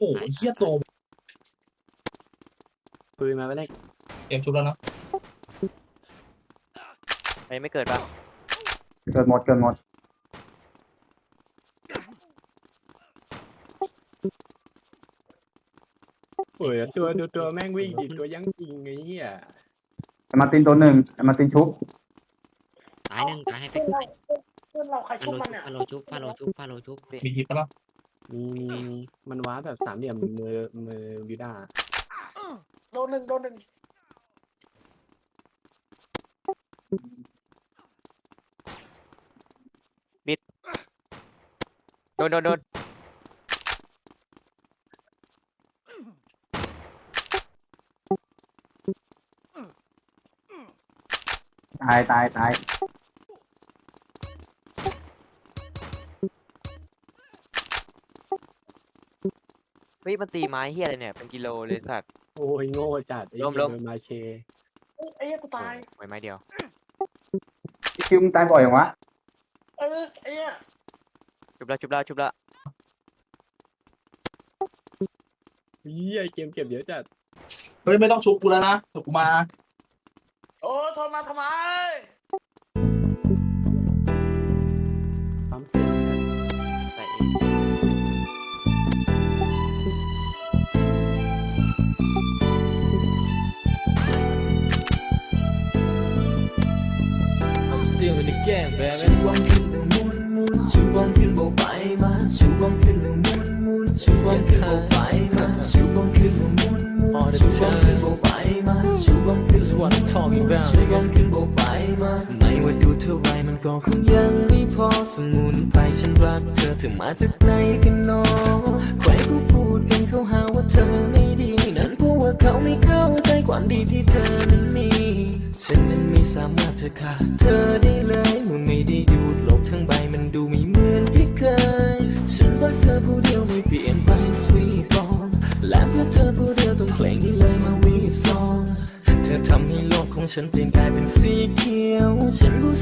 โอ้โหเฮียโตปืนมาไม่ได้เตรียมชุบแล้วนะอันนี้ไม่เกิดป่ะเกิดหมดเกิดหมดโอ้ยตัวดูตัวแม่งวิ่งดิตัวยังจริงไอ้เหี้ยไอ้มาร์ตินตัวหนึ่งไอ้มาร์ตินชุบตายหนึ่งตายให้ไปเพื่อนเราเพื่อนเราใครฟาชุบโลมันเนี่ยชุบฟาโลชุบฟาโลชุบฟาโลชุบมีทิปปะล่ะ มีมีมีมันว้าแบบสามเหลี่ยมมือมือวิด้าโดนหนึ่งโดนหนึ่งโดนโดนโดนตายตายตาย เฮ้ยมันตีไม้เฮียอะไรเนี่ยเป็นกิโลเลยสัตว์ โอ้ยโง่จัดไอ้ล้มเหี้ยล้มโดนมาเชเอ้ยไอ้เหี้ยกูตาย โอ้ยไม้เดียวพี่คิวมึงตายบ่อยอย่างวะเออไอ้เหี้ยชุบแล้วชุบแล้วชุบแล้วเหี้ยเกมเก็บเยอะจัดเฮ้ยไม่ต้องชุบกูแล้วนะเดี๋ยวกูมา โอ้โทรมาทำไมปั๊ม ชูวงขึ้นแล้วมุนมุนชูวงขึ้นโบกไปมาชูวงขึ้นแล้วมุนมุนชูวงขึ้นโบกไปมาชูวงขึ้นแล้วหมุนหมุนชูวงขึ้นโบกไปมาชูวงขึ้นแล้วหมุนหมุนชูวงขึ้นโบกไปมาไม่ว่าดูเท่าไรมันก็คงยังไม่พอสมุนไพรฉันรักเธอเธอมาจากไหนกันเนอใครก็พูดกันเขาหาว่าเธอไม่ดีนั่นเพราะว่าเขาไม่เข้าใจความดีที่เธอนั้น สามารถจะขาดเธอได้เลยเมื่อไม่ได้ดูดลงทั้งใบมันดูไม่เหมือนที่เคย ฉันรักเธอผู้เดียวไม่เปลี่ยนไปสวีทบองและเพื่อเธอผู้เดียวต้องเพลงนี้เลยมาวีซอง เธอทำให้โลกของฉันเปลี่ยนกลายเป็นสีเขียว ฉันรู้